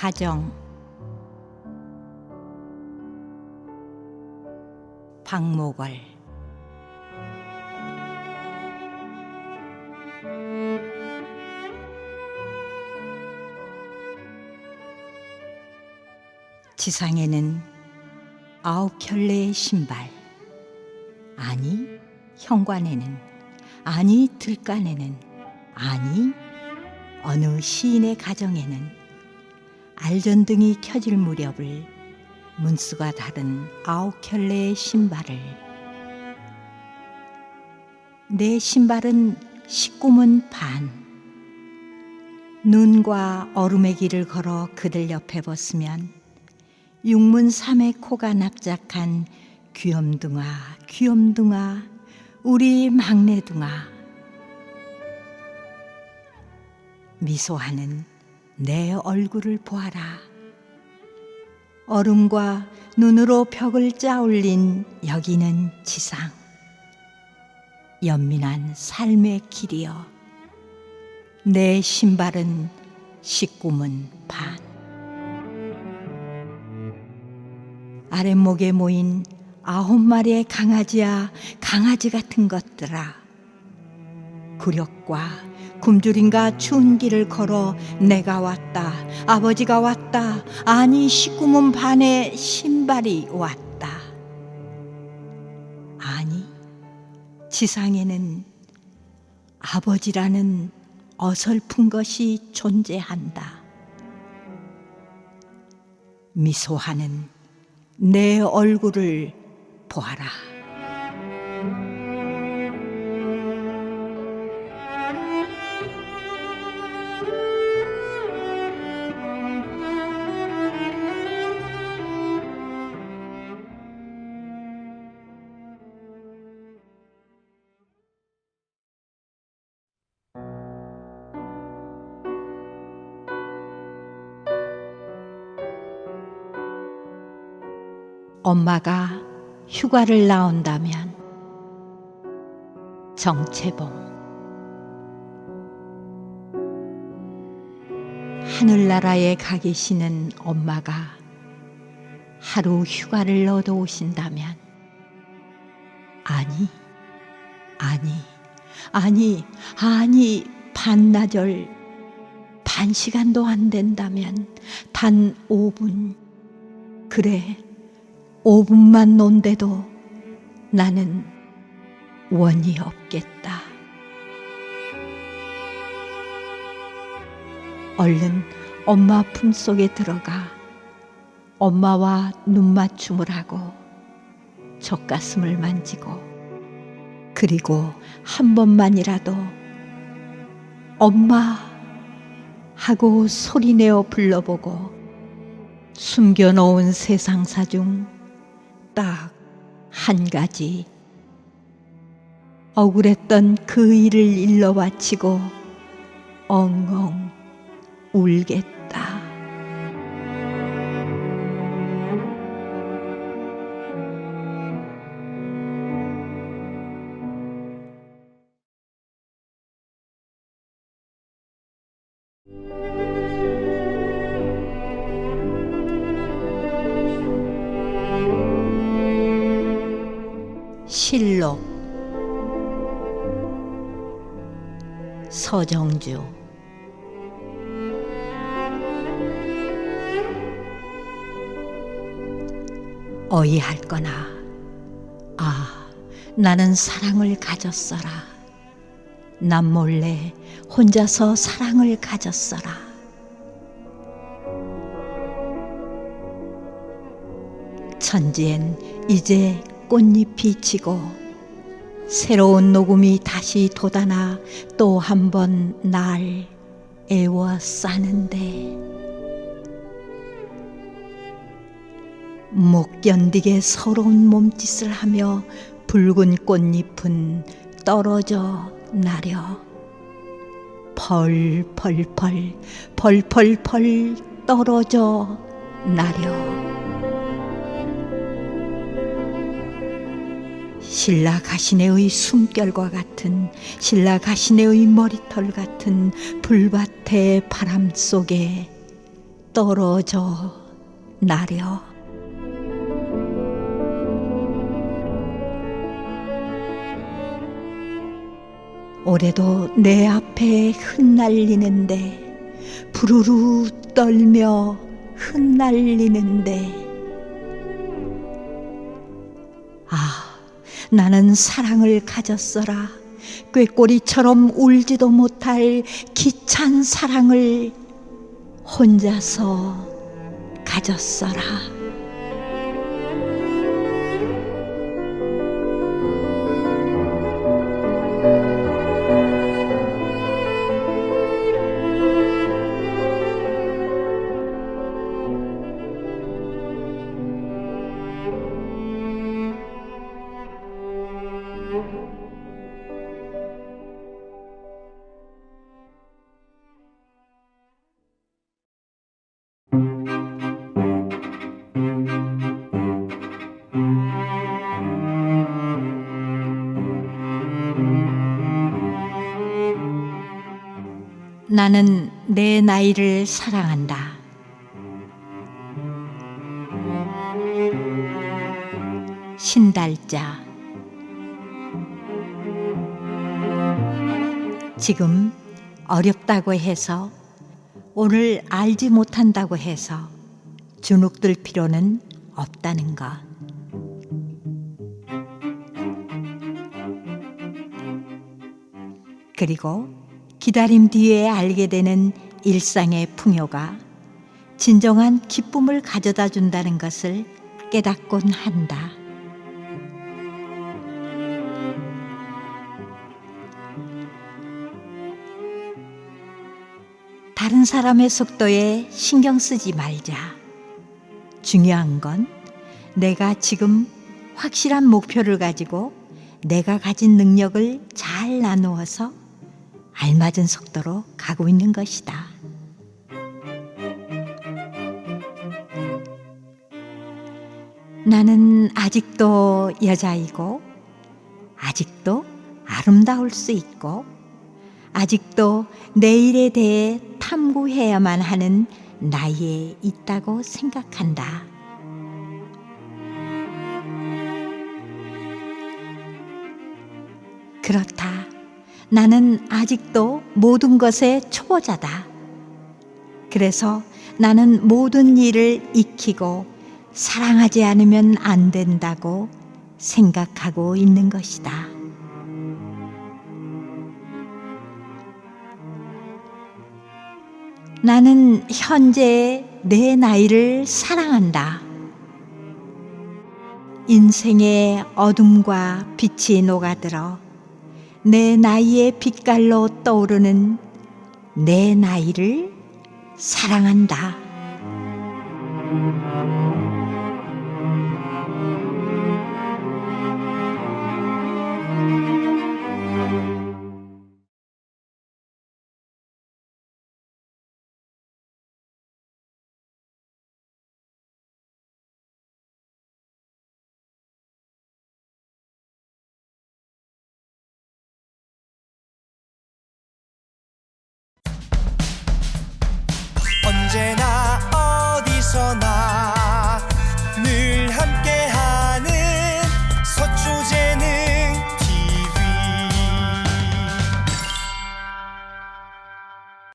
가정. 박목월. 지상에는 아홉 켤레의 신발 아니 현관에는 아니 들간에는 아니 어느 시인의 가정에는 알전등이 켜질 무렵을 문수가 다른 아홉 켤레의 신발을. 내 신발은 십구문 반. 눈과 얼음의 길을 걸어 그들 옆에 벗으면 육문 삼의 코가 납작한 귀염둥아 귀염둥아 우리 막내둥아. 미소하는 내 얼굴을 보아라. 얼음과 눈으로 벽을 짜올린 여기는 지상. 연민한 삶의 길이여 내 신발은 십구문 반. 아랫목에 모인 아홉 마리의 강아지야 강아지 같은 것들아 굴욕과 굶주림과 추운 길을 걸어 내가 왔다. 아버지가 왔다. 아니 십구문 반의 신발이 왔다. 아니 지상에는 아버지라는 어설픈 것이 존재한다. 미소하는 내 얼굴을 보아라. 엄마가 휴가를 나온다면 정채봉. 하늘나라에 가 계시는 엄마가 하루 휴가를 얻어 오신다면 아니 아니 아니 아니 반나절 반 시간도 안 된다면 단 5분. 그래 5분만 논데도 나는 원이 없겠다. 얼른 엄마 품 속에 들어가 엄마와 눈맞춤을 하고 젖가슴을 만지고 그리고 한 번만이라도 엄마 하고 소리내어 불러보고 숨겨놓은 세상사 중 딱 한 가지 억울했던 그 일을 일러 바치고 엉엉 울겠다. 실록 서정주. 어이할거나 아 나는 사랑을 가졌어라. 남 몰래 혼자서 사랑을 가졌어라. 천지엔 이제 꽃잎이 지고 새로운 녹음이 다시 돋아나 또 한 번 날 애워싸는데. 못 견디게 서러운 몸짓을 하며 붉은 꽃잎은 떨어져 나려. 펄펄펄 펄펄펄 떨어져 나려 신라 가시네의 숨결과 같은 신라 가시네의 머리털 같은 불밭의 바람 속에 떨어져 나려. 올해도 내 앞에 흩날리는데 부르르 떨며 흩날리는데 나는 사랑을 가졌어라. 꾀꼬리처럼 울지도 못할 기찬 사랑을 혼자서 가졌어라 나는 내 나이를 사랑한다. 신달자 지금 어렵다고 해서 오늘 알지 못한다고 해서 주눅들 필요는 없다는 것. 그리고 기다림 뒤에 알게 되는 일상의 풍요가 진정한 기쁨을 가져다 준다는 것을 깨닫곤 한다. 다른 사람의 속도에 신경 쓰지 말자. 중요한 건 내가 지금 확실한 목표를 가지고 내가 가진 능력을 잘 나누어서 알맞은 속도로 가고 있는 것이다. 나는 아직도 여자이고, 아직도 아름다울 수 있고, 아직도 내일에 대해 탐구해야만 하는 나이에 있다고 생각한다. 그렇다. 나는 아직도 모든 것의 초보자다. 그래서 나는 모든 일을 익히고 사랑하지 않으면 안 된다고 생각하고 있는 것이다. 나는 현재 내 나이를 사랑한다. 인생의 어둠과 빛이 녹아들어 내 나이의 빛깔로 떠오르는 내 나이를 사랑한다.